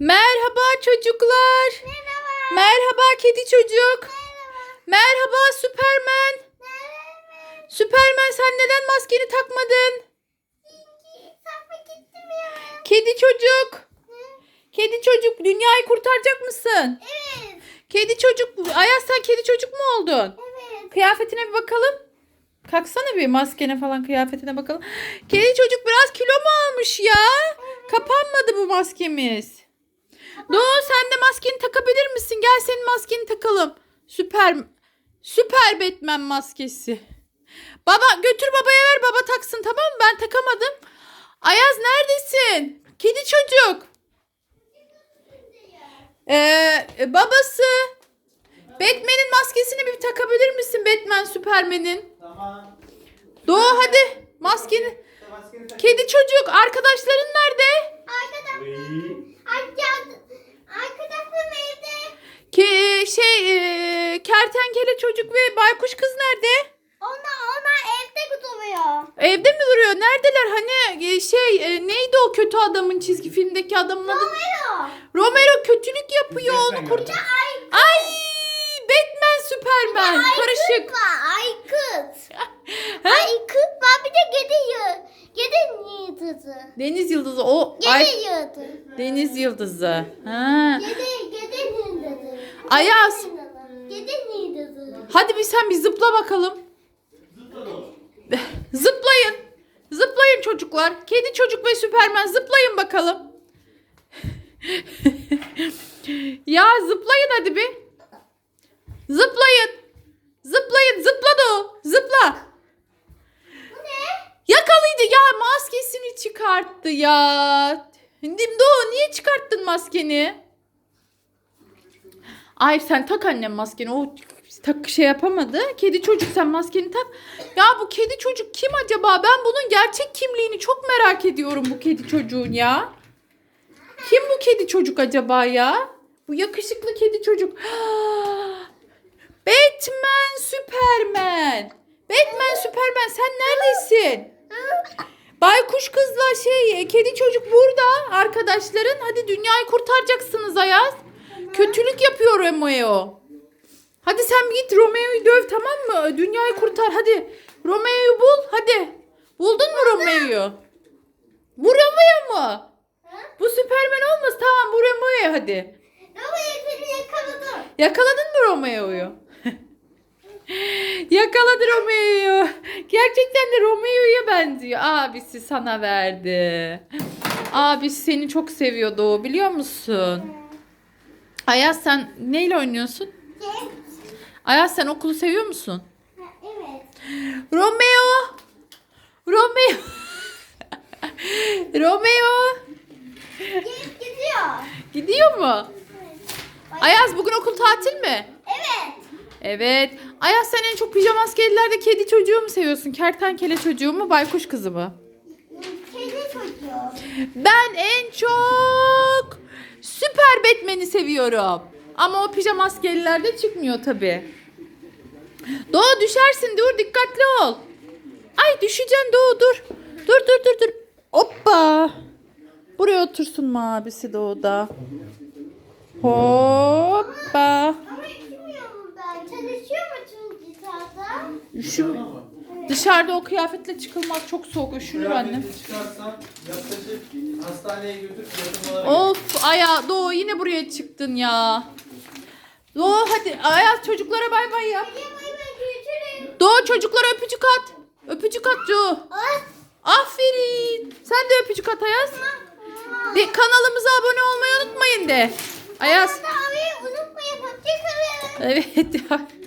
Merhaba çocuklar. Merhaba. Merhaba kedi çocuk. Merhaba. Merhaba Süpermen. Merhaba. Süpermen sen neden maskeni takmadın? Kedi çocuk. Kedi çocuk dünyayı kurtaracak mısın? Evet. Kedi çocuk. Ayaz sen kedi çocuk mu oldun? Evet. Kıyafetine bir bakalım. Kalksana bir maskene falan kıyafetine bakalım. Kedi çocuk biraz kilo mu almış ya? Kapanmadı bu maskemiz. Doğu sen de maskeni takabilir misin? Gel senin maskeni takalım. Süper süper Batman maskesi. Baba götür babaya ver baba taksın tamam mı? Ben takamadım. Ayaz neredesin? Kedi çocuk. Ee, babası. Batman'in maskesini bir takabilir misin? Batman Superman'in. Tamam. Doğu hadi maskeni. Kedi çocuk arkadaşların nerede? Arkadaşım. Ki şey e, kertenkele çocuk ve baykuş kız nerede? Onlar, onlar evde duruyor. Evde mi duruyor? Neredeler? Hani e, şey e, neydi o kötü adamın çizgi filmdeki adamın adı? Romero. Romero kötülük yapıyor onu Batman galiba. Ay. Ay Batman Superman karışık. var. Ay kız. Ha? Ay kız var bir de gede yı. Gede yıldızı. Deniz yıldızı o ay Gede yıldızı. deniz yıldızı. Ha. Yıldızı. Ayaz. Hadi bir sen bir zıpla bakalım. Zıplayın. Zıplayın çocuklar. Kedi çocuk ve Süpermen zıplayın bakalım. ya zıplayın hadi bir. Zıplayın. Zıplayın. Zıpla da o. Zıpla. Bu ne? Yakalıydı ya maskesini çıkarttı ya. Doğu niye çıkarttın maskeni? Hayır sen tak annem maskeni. O tak şey yapamadı. Kedi çocuk sen maskeni tak. Ya bu kedi çocuk kim acaba? Ben bunun gerçek kimliğini çok merak ediyorum bu kedi çocuğun ya. Kim bu kedi çocuk acaba ya? Bu yakışıklı kedi çocuk. Batman Superman. Batman Superman sen neredesin? Baykuş kızla şey kedi çocuk burada arkadaşların. Hadi dünyayı kurtaracaksınız Ayaz. Kötülük yapıyor Romeo. Hadi sen git Romeo'yu döv tamam mı? Dünyayı kurtar hadi. Romeo'yu bul hadi. Buldun mu Romeo'yu? Bu Romeo mu? Bu Süpermen olmaz. Tamam bu Romeo'ya hadi. Romeo'yu seni yakaladım. Yakaladın mı Romeo'yu? Yakaladı Romeo'yu. Gerçekten de Romeo'ya benziyor. Abisi sana verdi. Abisi seni çok seviyordu biliyor musun? Ayaz sen neyle oynuyorsun? Ayaz sen okulu seviyor musun? Ha, Evet. Romeo. Romeo. Romeo. Gelip gidiyor. Gidiyor mu? Ay- Ayaz bugün okul tatil mi? Evet. Evet. Ayaz sen en çok pijama askerlerde kedi çocuğu mu seviyorsun? Kertenkele çocuğu mu? Baykuş kızı mı? Kedi çocuğu. Ben en çok Süper Batman'i seviyorum. Ama o pijama askerlerde çıkmıyor tabi. Doğu düşersin dur dikkatli ol. Ay düşeceksin Doğu dur. Dur dur dur dur. Hoppa. Buraya otursun mu abisi Doğu'da? Hoppa. Üşüm. Dışarıda o kıyafetle çıkılmak çok soğuk. Üşünür annem. Çıkarsan yaklaşık hastaneye götür Of Aya Doğu yine buraya çıktın ya. Doğu hadi Ayaz çocuklara bay bay görüşürüz. Doğu çocuklara öpücük at. Öpücük at Doğu. Aferin. Sen de öpücük at Ayaz. De, kanalımıza abone olmayı unutmayın de. Ayaz. Abi unutmayın. Hoşçakalın. Evet.